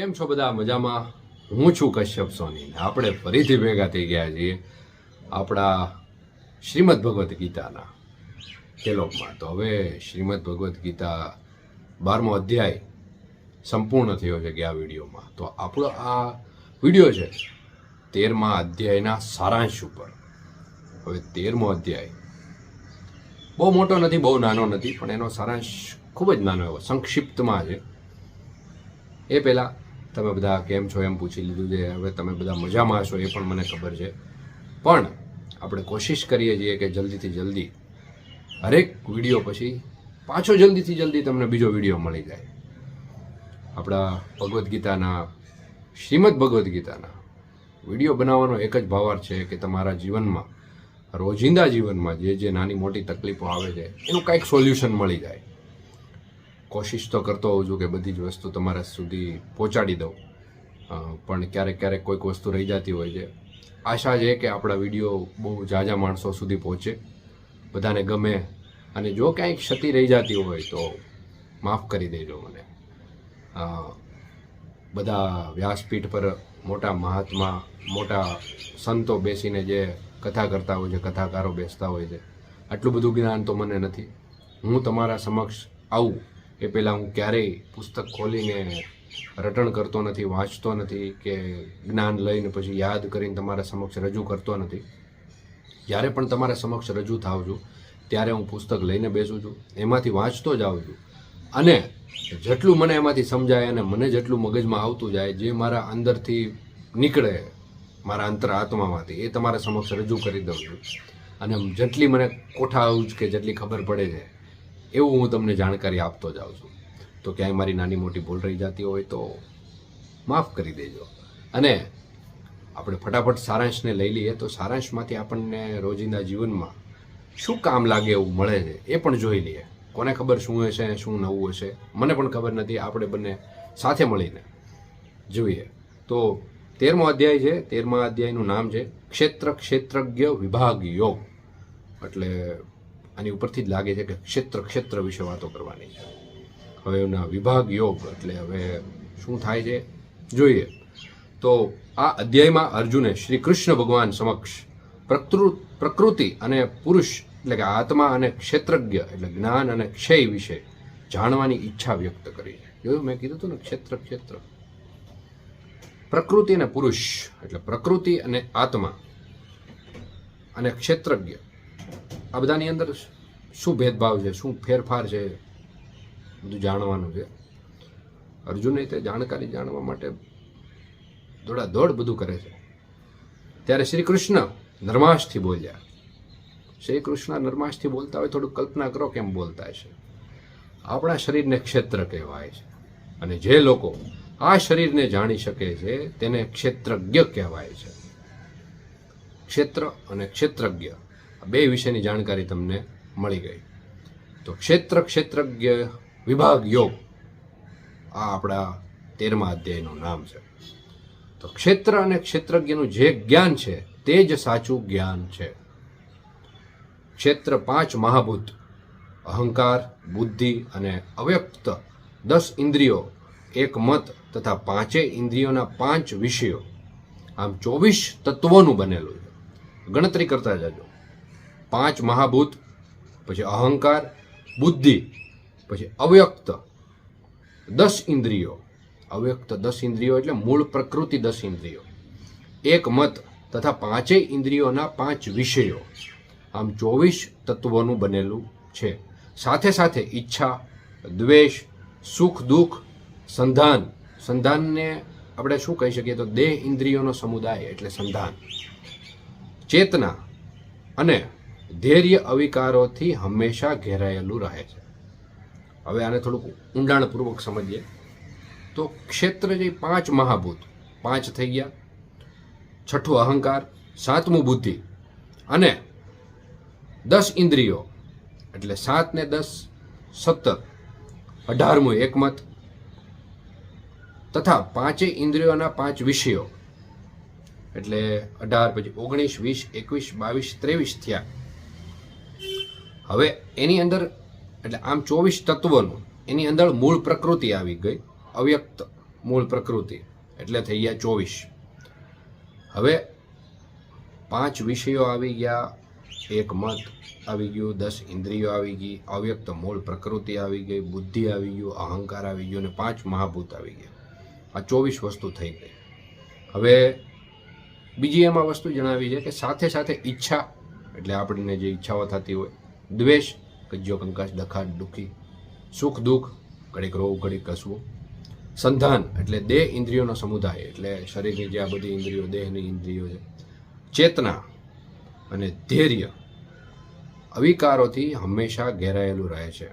કેમ છો બધા? મજામાં? હું છું કશ્યપ સોની આપણે ફરીથી ભેગા થઈ ગયા છીએ આપણા શ્રીમદ ભગવદ્ ગીતાના કેલોકમાં તો હવે શ્રીમદ ભગવદ્ ગીતા બારમો અધ્યાય સંપૂર્ણ થયો છે આ વિડીયોમાં. તો આપણો આ વીડિયો છે તેરમા અધ્યાયના સારાંશ ઉપર. હવે તેરમો અધ્યાય બહુ મોટો નથી, બહુ નાનો નથી, પણ એનો સારાંશ ખૂબ જ નાનો એવો, સંક્ષિપ્તમાં છે. એ પહેલાં તમે બધા કેમ છો એમ પૂછી લીધું છે. હવે તમે બધા મજામાં હશો એ પણ મને ખબર છે. પણ આપણે કોશિશ કરીએ છીએ કે જલ્દીથી જલ્દી હરેક વીડિયો પછી પાછો જલ્દીથી જલ્દી તમને બીજો વીડિયો મળી જાય. આપણા ભગવદ્ ગીતાના શ્રીમદ ભગવદ્ ગીતાના વીડિયો બનાવવાનો એક જ ભાવાર્થ છે કે તમારા જીવનમાં, રોજિંદા જીવનમાં જે જે નાની મોટી તકલીફો આવે છે, એનું કાંઈક સોલ્યુશન મળી જાય. કોશિશ તો કરતો હોઉં છું કે બધી જ વસ્તુ તમારા સુધી પહોંચાડી દઉં. પણ ક્યારેક ક્યારેક કોઈક વસ્તુ રહી જતી હોય છે. આશા છે કે આપણા વીડિયો બહુ ઝાઝા માણસો સુધી પહોંચે. બધાને ગમે. અને જો ક્યાંય ક્ષતિ રહી જતી હોય તો માફ કરી દેજો મને. બધા વ્યાસપીઠ પર મોટા મહાત્મા, મોટા સંતો બેસીને જે કથા કરતા હોય છે, કથાકારો બેસતા હોય છે, આટલું બધું જ્ઞાન તો મને નથી. હું તમારા સમક્ષ આવું. એ પહેલાં હું ક્યારેય પુસ્તક ખોલીને રટણ કરતો નથી, વાંચતો નથી કે જ્ઞાન લઈને પછી યાદ કરીને તમારા સમક્ષ રજૂ કરતો નથી. જ્યારે પણ તમારા સમક્ષ રજૂ થાવ છું, ત્યારે હું પુસ્તક લઈને બેસું છું, એમાંથી વાંચતો જ આવું છું. અને જેટલું મને એમાંથી સમજાય અને મને જેટલું મગજમાં આવતું જાય, જે મારા અંદરથી નીકળે મારા અંતર આત્મામાંથી એ તમારા સમક્ષ રજૂ કરી દઉં છું. અને જેટલી મને કોઠા આવું જ કે જેટલી ખબર પડે છે એવું હું તમને જાણકારી આપતો જાઉં છું. તો ક્યાંય મારી નાની મોટી ભૂલ રહી જતી હોય તો માફ કરી દેજો. અને આપણે ફટાફટ સારાંશને લઈ લઈએ તો સારાંશમાંથી આપણને રોજિંદા જીવનમાં શું કામ લાગે એવું મળે છે એ પણ જોઈ લઈએ. કોને ખબર શું હશે, શું નવું હશે? મને પણ ખબર નથી. આપણે બંને સાથે મળીને જોઈએ. તો તેરમો અધ્યાય છે. તેરમા અધ્યાયનું નામ છે ક્ષેત્ર ક્ષેત્રજ્ઞ વિભાગ યોગ એટલે આની ઉપરથી જ લાગે છે કે ક્ષેત્ર ક્ષેત્ર વિશે વાતો કરવાની છે. હવે એના વિભાગ યોગ એટલે હવે શું થાય છે? જોઈએ. તો આ અધ્યાયમાં અર્જુને શ્રી કૃષ્ણ ભગવાન સમક્ષ પ્રકૃ, પ્રકૃતિ અને પુરુષ એટલે કે આત્મા અને ક્ષેત્રજ્ઞ એટલે જ્ઞાન અને ક્ષય વિશે જાણવાની ઈચ્છા વ્યક્ત કરી છે. જોયું? મેં કીધું હતું ને, ક્ષેત્ર ક્ષેત્ર. પ્રકૃતિ અને પુરુષ એટલે પ્રકૃતિ અને આત્મા અને ક્ષેત્રજ્ઞ. આ બધાની અંદર શું ભેદભાવ છે? શું ફેરફાર છે? બધું જાણવાનું છે. અર્જુને તે જાણકારી જાણવા માટે દોડાદોડ બધું કરે છે. ત્યારે શ્રી કૃષ્ણ નરમાશથી બોલ્યા. શ્રી કૃષ્ણ નરમાશથી બોલતા હોય થોડું કલ્પના કરો કેમ બોલતા હશે આપણા શરીરને ક્ષેત્ર કહેવાય છે. અને જે લોકો આ શરીરને જાણી શકે છે, તેને ક્ષેત્રજ્ઞ કહેવાય છે. ક્ષેત્ર અને ક્ષેત્રજ્ઞ. બે વિશેની જાણકારી તમને મળી ગઈ. તો ક્ષેત્ર ક્ષેત્રજ્ઞ વિભાગ યોગ. આ આપણા તેરમા અધ્યાયનું નામ છે. તો ક્ષેત્ર અને ક્ષેત્રજ્ઞનું જે જ્ઞાન છે, તે જ સાચું જ્ઞાન છે. ક્ષેત્ર પાંચ મહાભૂત. અહંકાર, બુદ્ધિ અને અવ્યક્ત દસ ઇન્દ્રિયો, એક મત તથા પાંચે ઇન્દ્રિયોના પાંચ વિષયો. આમ ચોવીસ તત્વોનું બનેલું છે. ગણતરી કરતા જજો. પાંચ મહાભૂત, પછી અહંકાર, બુદ્ધિ, પછી અવ્યક્ત, દસ ઇન્દ્રિયો. અવ્યક્ત દસ ઇન્દ્રિયો એટલે મૂળ પ્રકૃતિ દસ ઇન્દ્રિયો. એક મત તથા પાંચેય ઇન્દ્રિયોના પાંચ વિષયો. આમ ચોવીસ તત્વોનું બનેલું છે. સાથે સાથે ઈચ્છા, દ્વેષ, સુખ, દુઃખ, સંધાન. સંધાનને આપણે શું કહી શકીએ તો દેહ ઇન્દ્રિયોનો સમુદાય એટલે સંધાન. ચેતના અને ધૈર્ય અવિકારોથી હંમેશા ઘેરાયેલું રહે છે. હવે આને થોડુંક ઊંડાણપૂર્વક સમજીએ. તો ક્ષેત્ર જે પાંચ મહાભૂત, પાંચ થઈ ગયા. છઠ્ઠું અહંકાર, સાતમું બુદ્ધિ અને દસ ઇન્દ્રિયો, એટલે સાત ને દસ, સત્તર. અઢારમું એકમત તથા પાંચે ઇન્દ્રિયોના પાંચ વિષયો. એટલે અઢાર પછી ઓગણીસ, વીસ, એકવીસ, બાવીસ, ત્રેવીસ થયા. હવે એની અંદર, એટલે આમ ચોવીસ તત્વોનું, એની અંદર મૂળ પ્રકૃતિ આવી ગઈ, અવ્યક્ત મૂળ પ્રકૃતિ, એટલે થઈ ગયા ચોવીસ. હવે પાંચ વિષયો આવી ગયા, એક મત આવી ગયું, દસ ઇન્દ્રિયો આવી ગઈ, અવ્યક્ત મૂળ પ્રકૃતિ આવી ગઈ, બુદ્ધિ આવી ગયું, અહંકાર આવી ગયું, અને પાંચ મહાભૂત આવી ગયા. આ ચોવીસ વસ્તુ થઈ ગઈ. હવે બીજી એમાં વસ્તુ જણાવી છે કે સાથે સાથે ઈચ્છા, એટલે આપણને જે ઈચ્છાઓ થતી હોય દ્વેષ કજ્યો કંકાશ ડખાટ દુઃખી, સુખ, દુઃખ, ઘડીક રોવું ઘડીક કસવું. સંધાન એટલે દેહ ઇન્દ્રિયોનો સમુદાય એટલે શરીરની જે આ બધી ઇન્દ્રિયો, દેહની ઇન્દ્રિયો છે. ચેતના અને ધૈર્ય અવિકારોથી હંમેશા ઘેરાયેલું રહે છે.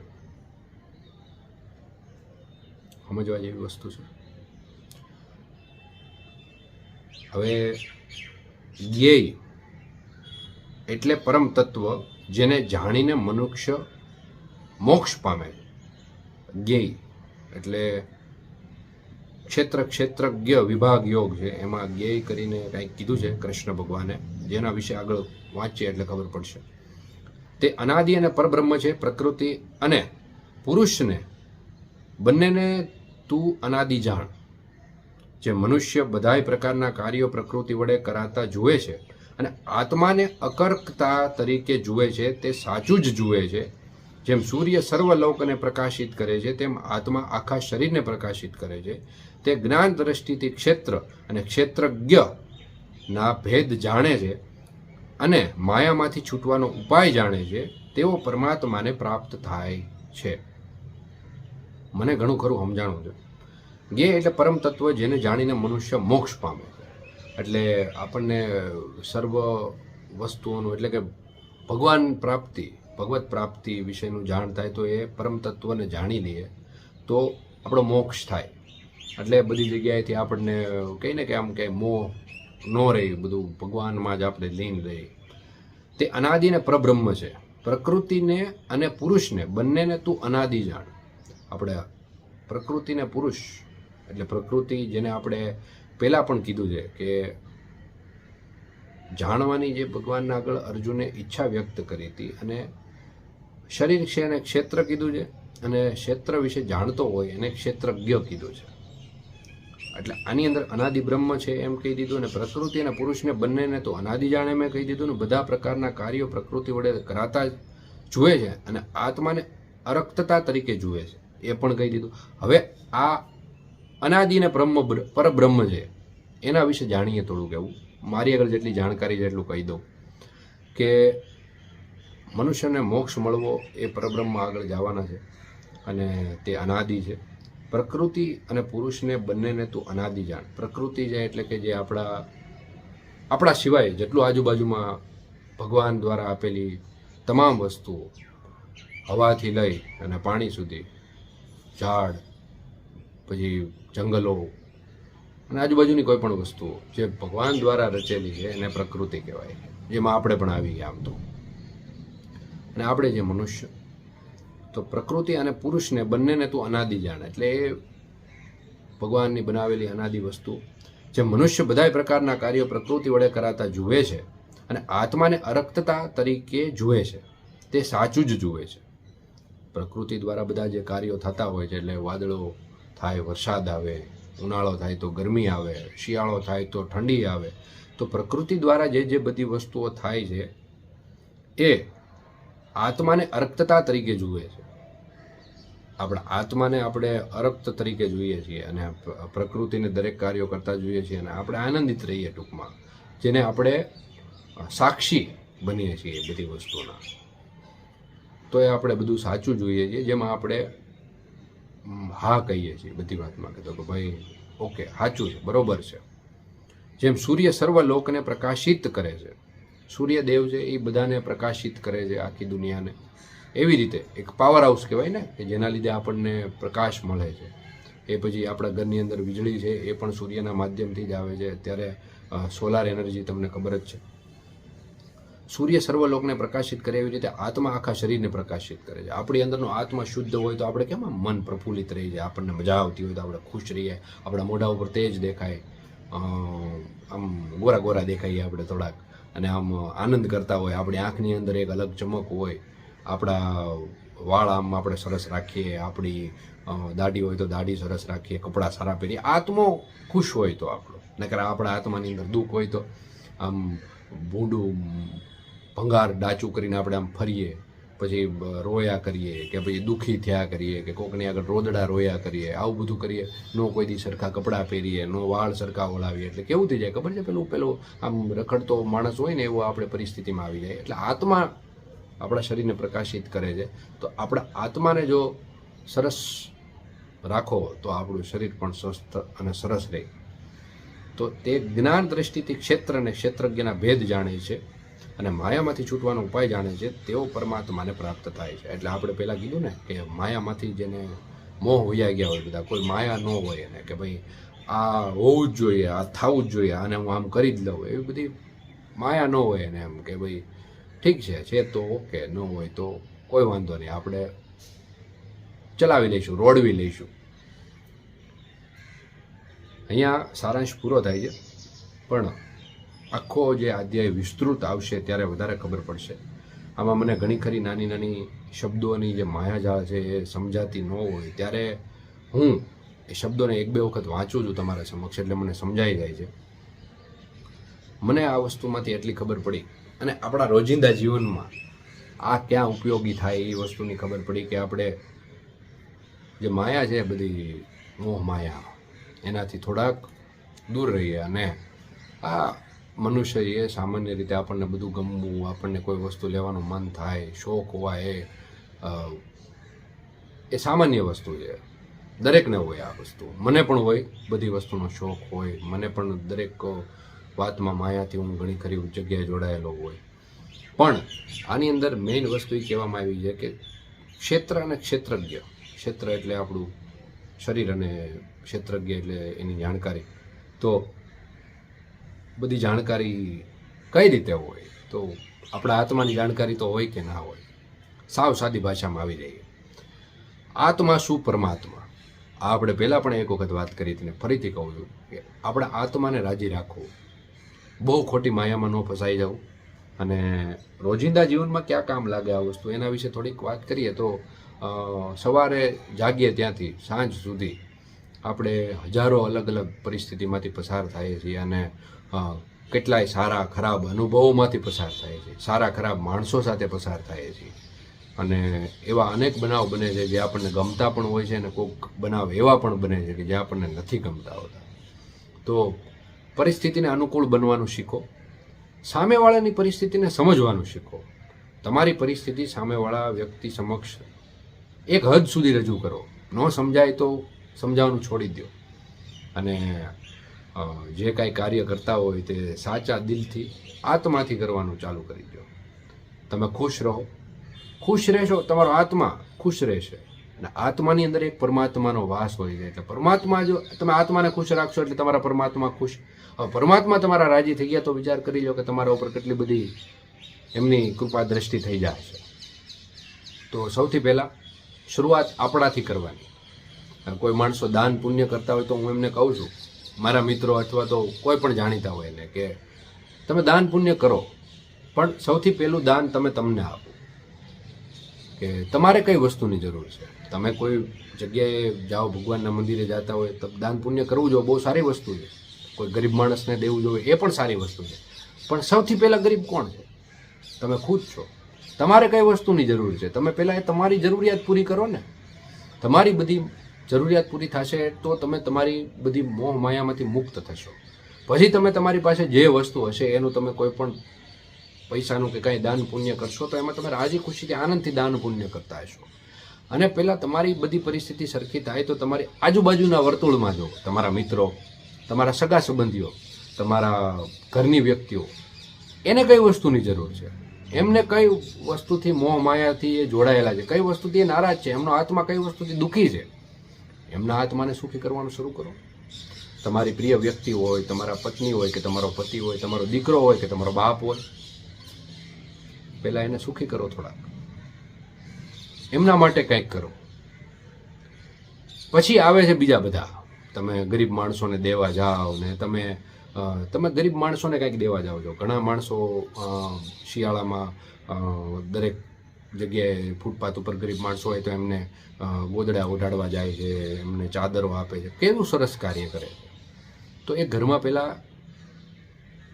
સમજવા જેવી વસ્તુ છે. હવે ધ્યેય એટલે પરમ તત્વ જેને જાણીને મનુષ્ય મોક્ષ પામે જ્ઞેય એટલે ક્ષેત્ર ક્ષેત્રજ્ઞ વિભાગ યોગ છે. એમાં જ્ઞેય કરીને કંઈક કીધું છે કૃષ્ણ ભગવાને. જેના વિશે આગળ વાંચીએ એટલે ખબર પડશે. તે અનાદિ અને પરબ્રહ્મ છે, પ્રકૃતિ અને પુરુષને બંનેને તું અનાદિ જાણ. જે મનુષ્ય બધાય પ્રકારના કાર્યો પ્રકૃતિ વડે કરાતા જુએ છે અને આત્માને અકર્કતા તરીકે જુએ છે, તે સાચું જ જુએ છે. જેમ સૂર્ય સર્વલોકને પ્રકાશિત કરે છે, તેમ આત્મા આખા શરીરને પ્રકાશિત કરે છે. તે જ્ઞાન દ્રષ્ટિથી ક્ષેત્ર અને ક્ષેત્રજ્ઞ ના ભેદ જાણે છે અને માયામાંથી છૂટવાનો ઉપાય જાણે છે, તેઓ પરમાત્માને પ્રાપ્ત થાય છે. મને ઘણું ખરું સમજાણું છે. જ્ઞે એટલે પરમ તત્વ જેને જાણીને મનુષ્ય મોક્ષ પામે. એટલે આપણને સર્વ વસ્તુઓનું, એટલે કે ભગવાન પ્રાપ્તિ, ભગવત પ્રાપ્તિ વિશેનું જાણ થાય તો એ પરમ તત્વને જાણી લઈએ, તો આપણો મોક્ષ થાય. એટલે બધી જગ્યાએથી આપણને કહીને કે આમ કે મોહ ન રહે, બધું ભગવાનમાં જ આપણે લીન રહી તે અનાદિને પરબ્રહ્મ છે. પ્રકૃતિને અને પુરુષને, બંનેને તું અનાદિ જાણ. આપણે પ્રકૃતિને પુરુષ, એટલે પ્રકૃતિ જેને આપણે પહેલાં પણ કીધું છે કે જાણવાની જે ભગવાનના આગળ અર્જુને ઈચ્છા વ્યક્ત કરી હતી અને શરીર છે એને ક્ષેત્ર કીધું છે અને ક્ષેત્ર વિશે જાણતો હોય એને ક્ષેત્રજ્ઞ કીધું છે. એટલે આની અંદર અનાદિ બ્રહ્મ છે એમ કહી દીધું અને પ્રકૃતિ અને પુરુષને બંનેને તો અનાદિ જાણે મેં કહી દીધું ને બધા પ્રકારના કાર્યો પ્રકૃતિ વડે કરાતા જુએ છે અને આત્માને અરક્તતા તરીકે જુએ છે. એ પણ કહી દીધું. હવે આ અનાદિ અને બ્રહ્મ પરબ્રહ્મ છે. એના વિશે જાણીએ થોડુંક એવું. મારી આગળ જેટલી જાણકારી છે એટલું કહી દઉં કે મનુષ્યને મોક્ષ મળવો એ પરબ્રહ્મ આગળ જવાના છે અને તે અનાદિ છે. પ્રકૃતિ અને પુરુષને બંનેને તું અનાદિ જાણ. પ્રકૃતિ છે એટલે કે જે આપણા આપણા સિવાય જેટલું આજુબાજુમાં ભગવાન દ્વારા આપેલી તમામ વસ્તુઓ હવાથી લઈ અને પાણી સુધી, ઝાડ, પછી જંગલો અને આજુબાજુની કોઈ પણ વસ્તુઓ જે ભગવાન દ્વારા રચેલી છે એને પ્રકૃતિ કહેવાય. જેમાં આપણે પણ આવી ગયા આમ તો. અને આપણે જે મનુષ્ય તો પ્રકૃતિ અને પુરુષને બંનેને તું અનાદિ જાણ. એટલે એ ભગવાનની બનાવેલી અનાદિ વસ્તુ જે મનુષ્ય બધાય પ્રકારના કાર્યો પ્રકૃતિ વડે કરાતા જુએ છે અને આત્માને અરક્તતા તરીકે જુએ છે તે સાચું જ જુએ છે. પ્રકૃતિ દ્વારા બધા જે કાર્યો થતા હોય છે એટલે વાદળો થાય, વરસાદ આવે, ઉનાળો થાય તો ગરમી આવે, શિયાળો થાય તો ઠંડી આવે, તો પ્રકૃતિ દ્વારા જે જે બધી વસ્તુઓ થાય છે, એ આત્માને અરક્તતા તરીકે જુએ છે. આપણા આત્માને આપણે અરક્ત તરીકે જોઈએ છીએ અને પ્રકૃતિને દરેક કાર્યો કરતા જોઈએ છીએ અને આપણે આનંદિત રહીએ ટૂંકમાં, જેને આપણે સાક્ષી બનીએ છીએ બધી વસ્તુના. તો એ આપણે બધું સાચું જોઈએ છીએ, જેમાં આપણે હા કહીએ છીએ બધી વાતમાં કે તો કે ભાઈ, ઓકે, સાચું છે, બરોબર છે. જેમ સૂર્ય સર્વ લોકને પ્રકાશિત કરે છે, સૂર્યદેવ છે એ બધાને પ્રકાશિત કરે છે આખી દુનિયાને. એવી રીતે એક પાવર હાઉસ કહેવાય ને, કે જેના લીધે આપણને પ્રકાશ મળે છે. એ પછી આપણા ઘરની અંદર વીજળી છે, એ પણ સૂર્યના માધ્યમથી જ આવે છે. અત્યારે સોલાર એનર્જી તમને ખબર જ છે. સૂર્ય સર્વલોકને પ્રકાશિત કરે એવી રીતે આત્મા આખા શરીરને પ્રકાશિત કરે છે. આપણી અંદરનો આત્મા શુદ્ધ હોય તો આપણે કેમ મન પ્રફુલ્લિત રહી જાય? આપણને મજા આવતી હોય તો આપણે ખુશ રહીએ. આપણા મોઢા ઉપર તેજ દેખાય. આમ ગોરા ગોરા દેખાઈએ આપણે થોડાક. અને આમ આનંદ કરતા હોય. આપણી આંખની અંદર એક અલગ ચમક હોય. આપણા વાળ આમ આપણે સરસ રાખીએ. આપણી દાઢી હોય તો દાઢી સરસ રાખીએ. કપડાં સારા પહેરીએ. આત્મો ખુશ હોય તો આપણો. નકર આપણા આત્માની અંદર દુઃખ હોય તો આમ ભૂંડું ભંગાર ડાચું કરીને આપણે આમ ફરીએ, પછી રોયા કરીએ, કે પછી દુઃખી થયા કરીએ, કે કોકની આગળ રોદડા રોયા કરીએ, આવું બધું કરીએ, નો કોઈ દી સરખા કપડાં પહેરીએ, નો વાળ સરખા ઓલાવીએ, એટલે કેવું થઈ જાય ખબર છે? પેલું પેલું આમ રખડતો માણસ હોય ને એવો આપણે પરિસ્થિતિમાં આવી જાય. એટલે આત્મા આપણા શરીરને પ્રકાશિત કરે છે. તો આપણા આત્માને જો સરસ રાખો, તો આપણું શરીર પણ સ્વસ્થ અને સરસ રહે. તો તે જ્ઞાન દ્રષ્ટિથી ક્ષેત્ર અને ક્ષેત્રજ્ઞના ભેદ જાણે છે. અને માયામાંથી છૂટવાનો ઉપાય જાણે છે, તેઓ પરમાત્માને પ્રાપ્ત થાય છે. એટલે આપણે પહેલાં કીધું ને કે માયામાંથી જેને મોહ વયા ગયા હોય બધા, કોઈ માયા ન હોય એને, કે ભાઈ આ હોવું જ જોઈએ, આ થવું જ જોઈએ, આને હું આમ કરી જ લઉં, એવી બધી માયા ન હોય એને એમ કે ભાઈ ઠીક છે છે તો ઓકે ન હોય તો કોઈ વાંધો નહીં, આપણે ચલાવી લઈશું, રોડવી લઈશું. અહીંયા સારાંશ પૂરો થાય છે, પણ આખો જે અધ્યાય વિસ્તૃત આવશે ત્યારે વધારે ખબર પડશે. આમાં મને ઘણી ખરી નાની નાની શબ્દોની જે માયાજાળ છે એ સમજાતી ન હોય ત્યારે હું એ શબ્દોને એક બે વખત વાંચું છું તમારા સમક્ષ એટલે મને સમજાઈ જાય છે. મને આ વસ્તુમાંથી એટલી ખબર પડી અને આપણા રોજિંદા જીવનમાં આ ક્યાં ઉપયોગી થાય એ વસ્તુની ખબર પડી કે આપણે જે માયા છે બધી મોહ માયા, એનાથી થોડાક દૂર રહીએ અને આ મનુષ્ય એ સામાન્ય રીતે આપણને બધું ગમવું, આપણને કોઈ વસ્તુ લેવાનું મન થાય, શોખ હોવા એ એ સામાન્ય વસ્તુ છે. દરેકને હોય આ વસ્તુ. મને પણ હોય, બધી વસ્તુનો શોખ હોય. મને પણ દરેક વાતમાં માયાથી હું ઘણી ખરી જગ્યાએ જોડાયેલો હોય. પણ આની અંદર મેઇન વસ્તુ એ કહેવામાં આવી છે કે ક્ષેત્ર અને ક્ષેત્રજ્ઞ. ક્ષેત્ર એટલે આપણું શરીર અને ક્ષેત્રજ્ઞ એટલે એની જાણકારી. તો બધી જાણકારી કઈ રીતે હોય? તો આપણા આત્માની જાણકારી તો હોય કે ના હોય, સાવ સાદી ભાષામાં આવી જઈએ. આત્મા શું પરમાત્મા? આ આપણે પહેલાં પણ એક વખત વાત કરી હતી ફરીથી કહું છું કે આપણા આત્માને રાજી રાખવું બહુ ખોટી માયામાં ન ફસાઈ જવું અને રોજિંદા જીવનમાં ક્યાં કામ લાગે આ વસ્તુ? એના વિશે થોડીક વાત કરીએ તો સવારે જાગીએ ત્યાંથી, સાંજ સુધી. આપણે હજારો અલગ અલગ પરિસ્થિતિમાંથી પસાર થઈએ છીએ અને કેટલાય સારા ખરાબ અનુભવોમાંથી પસાર થાય છે. સારા ખરાબ માણસો સાથે પસાર થઈએ છીએ અને એવા અનેક બનાવ બને છે જે આપણને ગમતા પણ હોય છે અને કોઈક બનાવ એવા પણ બને છે કે જે આપણને નથી ગમતા હોતા. તો પરિસ્થિતિને અનુકૂળ બનવાનું શીખો. સામેવાળાની પરિસ્થિતિને સમજવાનું શીખો. તમારી પરિસ્થિતિ સામેવાળા વ્યક્તિ સમક્ષ એક હદ સુધી રજૂ કરો. ન સમજાય તો સમજાવવાનું છોડી દો અને જે કાંઈ કાર્ય કરતા હોય તે સાચા દિલથી આત્માથી કરવાનું ચાલુ કરી દો તમે ખુશ રહો. ખુશ રહેશો, તમારો આત્મા ખુશ રહેશે. અને આત્માની અંદર એક પરમાત્માનો વાસ હોય છે. એટલે પરમાત્મા જો, તમે આત્માને ખુશ રાખશો એટલે તમારા પરમાત્મા ખુશ. પરમાત્મા તમારા રાજી થઈ ગયા તો વિચાર કરી લો કે તમારા ઉપર કેટલી બધી એમની કૃપા દ્રષ્ટિ થઈ જાય છે. તો સૌથી પહેલાં શરૂઆત આપણાથી કરવાની. કોઈ માણસો દાન પુણ્ય કરતા હોય તો હું એમને કહું છું, મારા મિત્રો અથવા તો કોઈ પણ જાણીતા હોય એને કે તમે દાન પુણ્ય કરો, પણ સૌથી પહેલું દાન તમે તમને આપો. કે તમારે કઈ વસ્તુની જરૂર છે? તમે કોઈ જગ્યાએ જાઓ, ભગવાનના મંદિરે જતા હોય, તો દાન પુણ્ય કરવું જોઈએ, બહુ સારી વસ્તુ છે. કોઈ ગરીબ માણસને દેવું જોઈએ, એ પણ સારી વસ્તુ છે. પણ સૌથી પહેલાં ગરીબ કોણ છે? તમે ખુદ છો. તમારે કઈ વસ્તુની જરૂર છે? તમે પહેલાં એ તમારી જરૂરિયાત પૂરી કરો ને. તમારી બધી જરૂરિયાત પૂરી થશે તો તમે તમારી બધી મોહ માયામાંથી મુક્ત થશો. પછી તમે તમારી પાસે જે વસ્તુ હશે, એનું તમે કોઈ પણ પૈસાનું કે કાંઈ દાન પુણ્ય કરશો, તો એમાં તમે રાજી ખુશીથી, આનંદથી દાન પુણ્ય કરતા હશો. અને પહેલાં તમારી બધી પરિસ્થિતિ સરખી થાય તો તમારી આજુબાજુના વર્તુળમાં જો, તમારા મિત્રો, તમારા સગા સંબંધીઓ, તમારા ઘરની વ્યક્તિઓ, એને કઈ વસ્તુની જરૂર છે? એમને કઈ વસ્તુથી મોહ માયાથી એ જોડાયેલા છે? કઈ વસ્તુથી એ નારાજ છે? એમનો આત્મા કઈ વસ્તુથી દુઃખી છે? એમના આત્માને સુખી કરવાનું શરૂ કરો. તમારી પ્રિય વ્યક્તિ હોય, તમારા પત્ની હોય કે તમારો પતિ હોય, તમારો દીકરો હોય કે તમારો બાપ હોય, પહેલાં એને સુખી કરો થોડાક. એમના માટે કંઈક કરો. પછી આવે છે બીજા બધા. તમે ગરીબ માણસોને દેવા જાઓ ને તમે તમે ગરીબ માણસોને કંઈક દેવા જાઓ છો. ઘણા માણસો શિયાળામાં દરેક જગ્યાએ ફૂટપાથ ઉપર ગરીબ માણસો હોય તો એમને ગોદડા ઓઢાડવા જાય છે, એમને ચાદરો આપે છે. કેવું સરસ કાર્ય કરે છે? તો એ ઘરમાં પહેલાં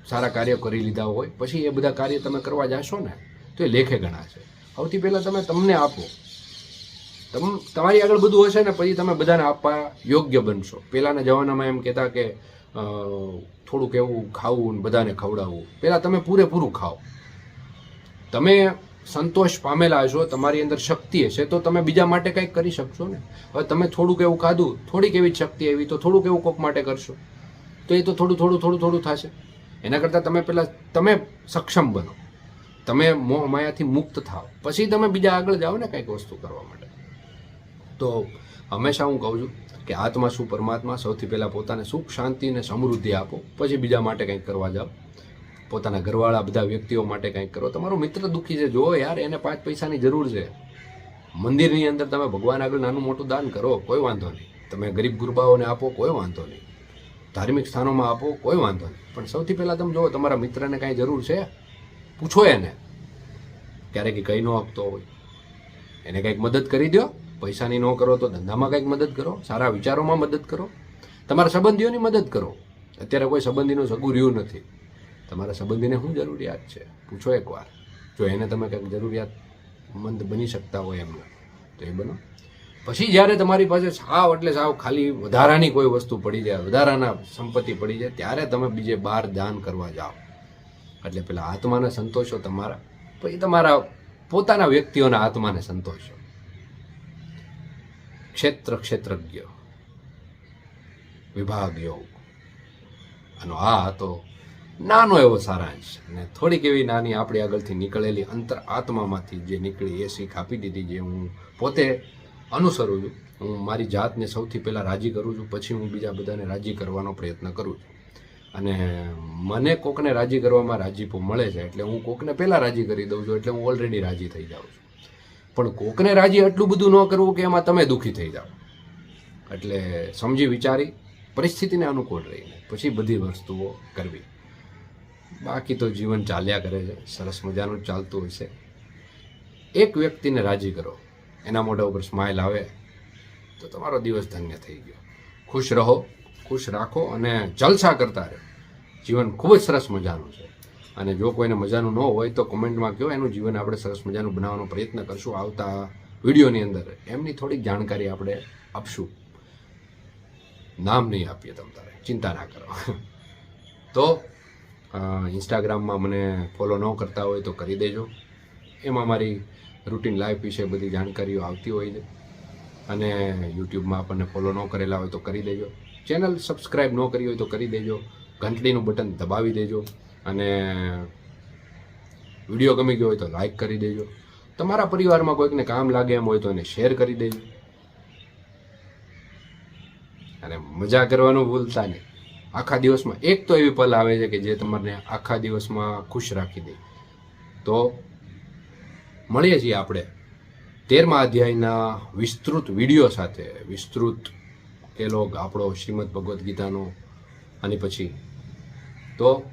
સારા કાર્ય કરી લીધા હોય, પછી એ બધા કાર્ય તમે કરવા જાશો ને, તો એ લેખે ગણા છે. સૌથી પહેલાં તમે તમને આપો. તમ, તમારી આગળ બધું હશે ને, પછી તમે બધાને આપવા યોગ્ય બનશો. પહેલાંના જમાનામાં એમ કહેતા કે થોડુંક એવું ખાવું ને બધાને ખવડાવવું. પહેલાં તમે પૂરેપૂરું ખાઓ. તમે સંતોષ પામેલા હશો તમારી અંદર શક્તિ હશે, તો તમે બીજા માટે કંઈક કરી શકશો ને? હવે તમે થોડુંક એવું ખાધું, થોડીક એવી શક્તિ આવી, તો થોડુંક એવું કોક માટે કરશો. તો એ તો થોડું થોડું થોડું થોડું થશે. એના કરતાં તમે પહેલાં તમે સક્ષમ બનો. તમે મોહ માયાથી મુક્ત થાઓ. પછી તમે બીજા આગળ જાઓ ને કંઈક વસ્તુ કરવા માટે. તો હંમેશા હું કહું છું કે આત્મા શું પરમાત્મા સૌથી પહેલાં પોતાને સુખ, શાંતિ અને સમૃદ્ધિ આપો, પછી બીજા માટે કંઈક કરવા જાઓ. પોતાના ઘરવાળા બધા વ્યક્તિઓ માટે કંઈક કરો. તમારો મિત્ર દુઃખી છે જો યાર, એને પાંચ પૈસાની જરૂર છે. મંદિરની અંદર તમે ભગવાન આગળ નાનું મોટું દાન કરો, કોઈ વાંધો નહીં. તમે ગરીબ ગુરબાઓને આપો, કોઈ વાંધો નહીં. ધાર્મિક સ્થાનોમાં આપો, કોઈ વાંધો નહીં. પણ સૌથી પહેલાં તમે જુઓ, તમારા મિત્રને કાંઈ જરૂર છે? પૂછો એને. ક્યારેક કંઈ ન આપતો હોય. એને કંઈક મદદ કરી દો. પૈસાની ન કરો તો ધંધામાં કંઈક મદદ કરો. સારા વિચારોમાં મદદ કરો. તમારા સંબંધીઓની મદદ કરો. અત્યારે કોઈ સંબંધીનું સગું રહ્યું નથી. તમારા સંબંધીને શું જરૂરિયાત છે? પૂછો એકવાર. જો એને તમે કંઈક જરૂરિયાતમંદ બની શકતા હોય એમને, તો એ બનો. પછી જ્યારે તમારી પાસે સાવ એટલે સાવ ખાલી વધારાની કોઈ વસ્તુ પડી જાય, વધારાના સંપત્તિ પડી જાય, ત્યારે તમે બીજે બહાર દાન કરવા જાઓ. એટલે પેલા આત્માને સંતોષો તમારા, પછી તમારા પોતાના વ્યક્તિઓના આત્માને સંતોષો. ક્ષેત્ર ક્ષેત્રજ્ઞ વિભાગ યોગ અને આ હતો નાનો એવો સારાંશ અને થોડીક એવી નાની આપણી આગળથી નીકળેલી અંતર આત્મામાંથી જે નીકળી એ શીખ આપી દીધી જે હું પોતે અનુસરું છું. હું મારી જાતને સૌથી પહેલાં રાજી કરું છું, પછી હું બીજા બધાને રાજી કરવાનો પ્રયત્ન કરું છું. અને મને કોકને રાજી કરવામાં રાજીપો મળે છે એટલે હું કોકને પહેલાં રાજી કરી દઉં છું એટલે હું ઓલરેડી રાજી થઈ જાઉં છું. પણ કોકને રાજી એટલું બધું ન કરવું કે એમાં તમે દુઃખી થઈ જાઓ. એટલે સમજી વિચારી પરિસ્થિતિને અનુકૂળ રહીને, પછી બધી વસ્તુઓ કરવી. બાકી તો જીવન ચાલ્યા કરે છે, સરસ મજાનું ચાલતું હોય છે. એક વ્યક્તિને રાજી કરો, એના મોઢા ઉપર સ્માઇલ આવે, તો તમારો દિવસ ધન્ય થઈ ગયો. ખુશ રહો, ખુશ રાખો અને જલસા કરતા રહો. જીવન ખૂબ જ સરસ મજાનું છે. અને જો કોઈને મજાનું ન હોય તો કોમેન્ટમાં કહો એનું જીવન આપણે સરસ મજાનું બનાવવાનો પ્રયત્ન કરશું આવતા વિડીયોની અંદર. એમની થોડીક જાણકારી આપણે આપશું. નામ નહીં આપીએ તમ તારે. ચિંતા ના કરો. તો ઇન્સ્ટાગ્રામમાં મને ફોલો ન કરતા હોય તો કરી દેજો. એમાં મારી રૂટીન લાઈફ વિશે બધી જાણકારીઓ આવતી હોય છે. અને યુટ્યુબમાં આપણને ફોલો ન કરેલા હોય તો કરી દેજો. ચેનલ સબસ્ક્રાઈબ ન કરી હોય તો કરી દેજો. ઘંટડીનું બટન દબાવી દેજો. અને વીડિયો ગમી ગયો હોય તો લાઈક કરી દેજો. તમારા પરિવારમાં કોઈકને કામ લાગે એમ હોય તો એને શેર કરી દેજો. અને મજા કરવાનું ભૂલતા નહીં. આખા દિવસમાં. એક તો એવી પલ આવે છે કે જે તમને આખા દિવસમાં ખુશ રાખી દે. તો મળીએ છીએ આપણે તેરમા અધ્યાયના વિસ્તૃત વીડિયો સાથે. વિસ્તૃત કેલોગ આપણો શ્રીમદ ભગવદ્ ગીતાનો અને પછી. તો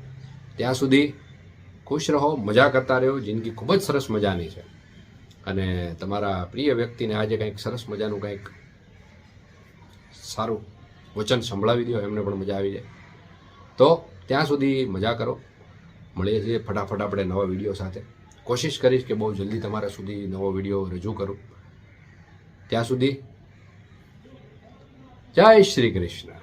ત્યાં સુધી ખુશ રહો, મજા કરતા રહો જિંદગી ખૂબ જ સરસ મજાની છે. અને તમારા પ્રિય વ્યક્તિને આજે કંઈક સરસ મજાનું કંઈક સારું વચન સંભળાવી દો, એમને પણ મજા આવી જાય. તો ત્યાં સુધી મજા કરો. મળીએ છીએ ફટાફટ આપણે નવા વીડિયો સાથે. કોશિશ કરીશ કે બહુ જલ્દી તમારા સુધી નવો વીડિયો રજૂ કરું. ત્યાં સુધી જય શ્રી કૃષ્ણ.